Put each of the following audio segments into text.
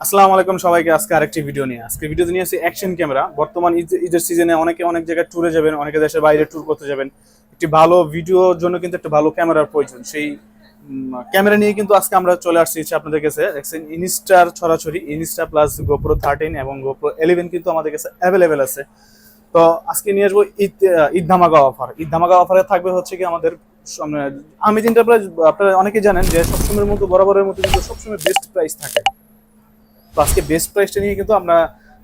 আসসালামু আলাইকুম সবাইকে, আজকে আরেকটি ভিডিও নিয়ে। আজকে ভিডিও নিয়ে আসি অ্যাকশন ক্যামেরা বর্তমান ঈদ- ঈদের সিজনে অনেকে অনেক জায়গায় ট্যুরে যাবেন, অনেকে দেশের বাইরে ট্যুর করতে যাবেন। একটি ভালো ভিডিওর জন্য কিন্তু একটা ভালো ক্যামেরার প্রয়োজন। সেই ক্যামেরা নিয়ে কিন্তু আজকে আমরা চলে আসছি আপনাদের কাছে। দেখছেন ইনস্টার ছড়াছড়ি ইনস্টা প্লাস গোপ্রো থার্টিন এবং গোপ্রো ইলেভেন কিন্তু আমাদের কাছে অ্যাভেলেবেল আছে। তো আজকে নিয়ে আসব ঈদ ঈদ ধামাকা অফার ঈদ ধামাকা অফারে থাকবে হচ্ছে কি আমাদের আমি এন্টারপ্রাইজ আপনারা অনেকে জানেন যে সবসময়ের মতো, বরাবরের মতো কিন্তু সবসময় বেস্ট প্রাইস থাকে। তো আজকে বেস্ট প্রাইসটা নিয়ে কিন্তু আমরা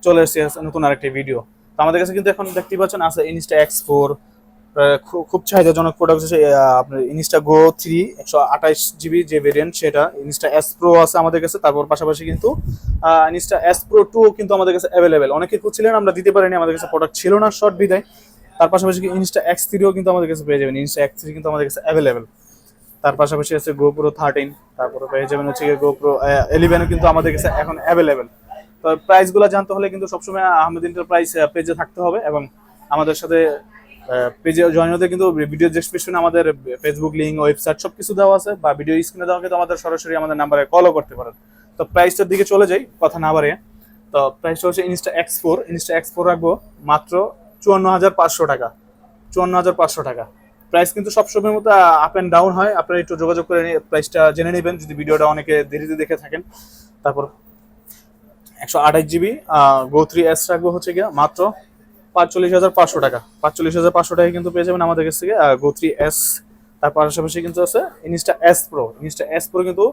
চলে এসেছি নতুন আরেকটি ভিডিও তো আমাদের কাছে কিন্তু এখন দেখতে পাচ্ছেন আছে ইনস্টা এক্স ফোর খুব চাহিদাজনক প্রোডাক্ট হচ্ছে আপনার ইনস্টা গো থ্রি একশো আঠাইশ জিবি যে ভেরিয়েন্ট সেটা ইনস্টা এস প্রো আছে আমাদের কাছে, তারপর পাশাপাশি কিন্তু ইনস্টা এস প্রো টু কিন্তু আমাদের কাছে অ্যাভেলেবেল অনেকে খুঁজছিলেন, আমরা দিতে পারিনি, আমাদের কাছে প্রোডাক্ট ছিল না শর্ট বিদায়। তার পাশাপাশি ইনস্টা এক্স থ্রিও কিন্তু আমাদের কাছে পেয়ে যাবেন ইনস্টা এক্স থ্রি কিন্তু আমাদের কাছে অ্যাভেলেবেল তার পাশাপাশি আছে গোপ্রো থার্টিন তারপরে পেয়ে যাবেন হচ্ছে গোপ্রো ইলেভেনও কিন্তু আমাদের কাছে এখন অ্যাভেলেবেল তো প্রাইসগুলো জানতে হলে কিন্তু সবসময় আহমেদ এন্টারপ্রাইজ পেজে থাকতে হবে এবং আমাদের সাথে পেজে জয়েন হতে কিন্তু ভিডিও ডেসক্রিপশনে আমাদের ফেসবুক লিঙ্ক ওয়েবসাইট সব কিছু দেওয়া আছে বা ভিডিও স্ক্রিনে দেওয়া কিন্তু আমাদের সরাসরি আমাদের নাম্বারে কলও করতে পারেন। তো প্রাইসটার দিকে চলে যাই, কথা না বাড়িয়ে। তো প্রাইসটা হচ্ছে Insta X four Insta X four রাখব মাত্র চুয়ান্ন হাজার পাঁচশো টাকা, চুয়ান্ন হাজার পাঁচশো টাকা। প্রাইস কিন্তু সবসময়ের মতো আপ অ্যান্ড ডাউন হয়। আপনারা একটু যোগাযোগ করে প্রাইসটা জেনে নেবেন। যদি ভিডিওটা অনেকে দেরিতে দেখে থাকেন, তারপর একশো আঠাশ জিবি গো থ্রি এস রাখব হচ্ছে গিয়ে মাত্র পাঁচচল্লিশ হাজার পাঁচশো টাকা। পাঁচচল্লিশ হাজার পাঁচশো টাকা কিন্তু পেয়ে যাবেন আমাদের কাছ থেকে গো থ্রি এস তার পাশাপাশি কিন্তু আছে Insta Ace Pro Insta Ace Pro কিন্তু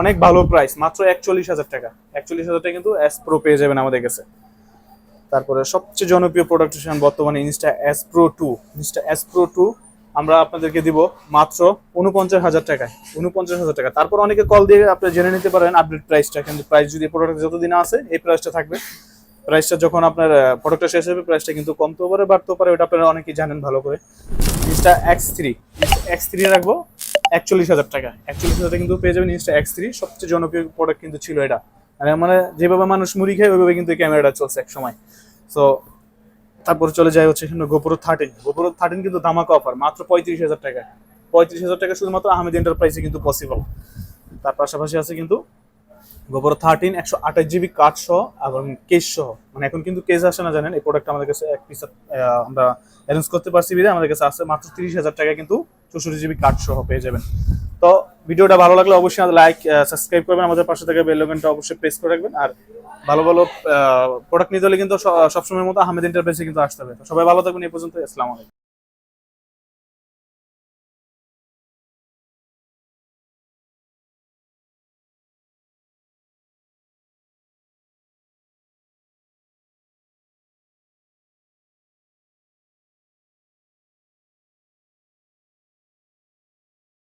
অনেক ভালো প্রাইস মাত্র একচল্লিশ হাজার টাকা। একচল্লিশ হাজার টাকা কিন্তু এস প্রো পেয়ে যাবেন আমাদের কাছে। তারপরে সবচেয়ে জনপ্রিয় প্রোডাক্ট বর্তমানে Insta Ace Pro two Insta Ace Pro two আমরা আপনাদেরকে দিব মাত্র উনপঞ্চাশ হাজার টাকায় উনপঞ্চাশ হাজার টাকা। তারপর অনেকে কল দিয়ে আপনি জেনে নিতে পারেন আপডেট প্রাইসটা কিন্তু প্রাইস যদি প্রোডাক্ট যতদিন আছে, এই প্রাইসটা থাকবে। প্রাইসটা যখন আপনার প্রোডাক্টটা শেষ হবে প্রাইসটা কিন্তু কমতেও পারে, বাড়তেও পারে, ওটা আপনারা অনেকেই জানেন ভালো করে। Insta X three X three রাখব, একচল্লিশ হাজার টাকা। একচল্লিশ হাজার কিন্তু পেয়ে যাবেন ইনস্টা এক্স থ্রি সবচেয়ে জনপ্রিয় প্রোডাক্ট কিন্তু ছিল এটা। মানে মানে যেভাবে মানুষ মুড়ি খায়, ওইভাবে কিন্তু ক্যামেরাটা চলছে এক সময় সো তারপর চলে যায় হচ্ছে এখানে গোপুর থার্টিন গোপুর থার্টিন কিন্তু ধামাকা অফার মাত্র পঁয়ত্রিশ হাজার টাকা। পঁয়ত্রিশ হাজার টাকা শুধুমাত্র আহমেদ এন্টারপ্রাইজে কিন্তু পসিবল তার পাশাপাশি আছে কিন্তু গোবর থার্টিন একশো আঠাশ জিবি কাঠ সহ এবং কেস সহ। মানে এখন কিন্তু কেস আসে না, জানেন? এই প্রোডাক্ট আমাদের কাছে এক পিস আমরা অ্যারেঞ্জ করতে পারছি বিধায় আমাদের কাছে আছে মাত্র তিরিশ হাজার টাকা কিন্তু চৌষট্টি জিবি কাঠ সহ পেয়ে যাবেন। তো ভিডিওটা ভালো লাগলে অবশ্যই লাইক সাবস্ক্রাইব করবেন। আমাদের পাশে থেকে বেল অবশ্যই প্রেস করে রাখবেন। আর ভালো ভালো প্রোডাক্ট নিতে হলে কিন্তু সবসময় মতো আহমেদ এন্টারপ্রাইজে কিন্তু আসতে হবে। সবাই ভালো থাকবেন, এই পর্যন্ত আসসালামু আলাইকুম।